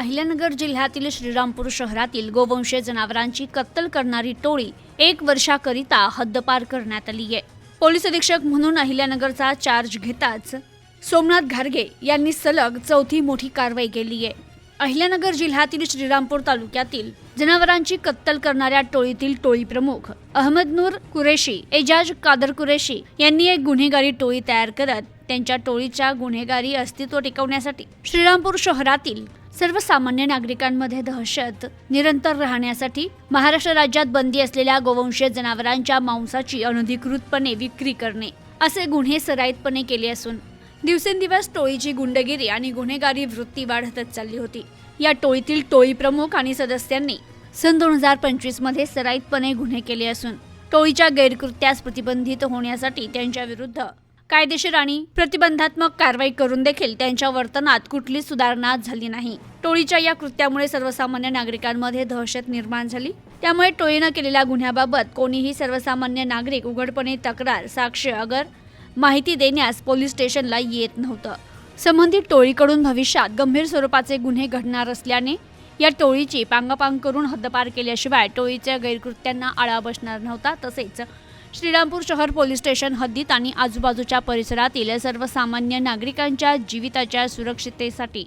अहिल्यानगर जिल्ह्यातील श्रीरामपूर शहरातील गोवंशीय जनावरांची कत्तल करणारी टोळी एक वर्षाकरिता हद्दपार करण्यात आली आहे. पोलीस अधीक्षक म्हणून अहिल्यानगरचा चार्ज घेताच सोमनाथ घारगे यांनी सलग चौथी मोठी कारवाई केली आहे. अहिल्यानगर जिल्ह्यातील श्रीरामपूर तालुक्यातील जनावरांची कत्तल करणाऱ्या टोळीतील टोळी प्रमुख अहमदनूर कुरेशी एजाज कादर कुरेशी यांनी एक गुन्हेगारी टोळी तयार करत त्यांच्या टोळीच्या गुन्हेगारी अस्तित्व टिकवण्यासाठी श्रीरामपूर शहरातील सर्वसामान्य नागरिकांमध्ये दहशत निरंतर राहण्यासाठी महाराष्ट्र राज्यात बंदी असलेल्या गोवंशीय जनावरांच्या मांसाची अनधिकृतपणे विक्री करणे असे गुन्हे सराईतपणे केले असून दिवसेंदिवस टोळीची गुंडगिरी आणि गुन्हेगारी वृत्ती वाढतच चालली होती. या टोळीतील टोळी प्रमुख आणि सदस्यांनी सन दोन हजार पंचवीसमध्ये सराईतपणे गुन्हे केले असून टोळीच्या गैरकृत्यास प्रतिबंधित होण्यासाठी त्यांच्या विरुद्ध कायदेशीर आणि प्रतिबंधात्मक कारवाई करून देखील त्यांच्या वर्तनात कुठलीच सुधारणा झाली नाही. टोळीच्या या कृत्यामुळे सर्वसामान्य नागरिकांमध्ये दहशत निर्माण झाली. त्यामुळे टोळीनं केलेल्या गुन्ह्याबाबत कोणीही सर्वसामान्य नागरिक उघडपणे तक्रार साक्ष अगर माहिती देण्यास पोलीस स्टेशनला येत नव्हतं. संबंधित टोळीकडून भविष्यात गंभीर स्वरूपाचे गुन्हे घडणार असल्याने या टोळीची पांगापांग करून हद्दपार केल्याशिवाय टोळीच्या गैरकृत्यांना आळा बसणार नव्हता. तसेच श्रीरामपूर शहर पोलीस स्टेशन हद्दीत आणि आजूबाजूच्या परिसरातील सर्वसामान्य नागरिकांच्या जीविताच्या सुरक्षिततेसाठी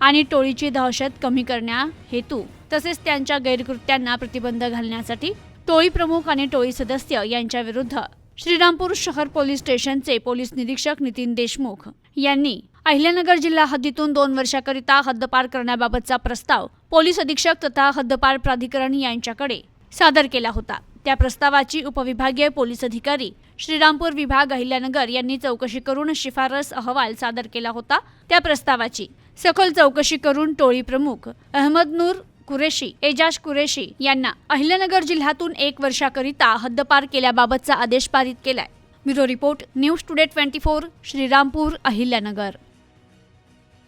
आणि टोळीची दहशत कमी करण्या हेतू तसेच त्यांच्या गैरकृत्यांना प्रतिबंध घालण्यासाठी टोळी प्रमुख आणि टोळी सदस्य यांच्या विरुद्ध श्रीरामपूर शहर पोलीस स्टेशनचे पोलीस निरीक्षक नितीन देशमुख यांनी अहिल्यानगर जिल्हा हद्दीतून दोन वर्षाकरिता हद्दपार करण्याबाबतचा प्रस्ताव पोलीस अधीक्षक तथा हद्दपार प्राधिकरण यांच्याकडे सादर केला होता. त्या प्रस्तावाची उपविभागीय पोलीस अधिकारी श्रीरामपूर विभाग अहिल्यानगर यांनी चौकशी करून शिफारस अहवाल सादर केला होता. त्या प्रस्तावाची सखोल चौकशी करून टोळी प्रमुख अहमद नूर कुरेशी एजाज कुरेशी यांना अहिल्यानगर जिल्ह्यातून एक वर्षाकरिता हद्दपार केल्याबाबतचा आदेश पारित केलाय. Bureau report news today twenty four Shrirampur Ahilyanagar.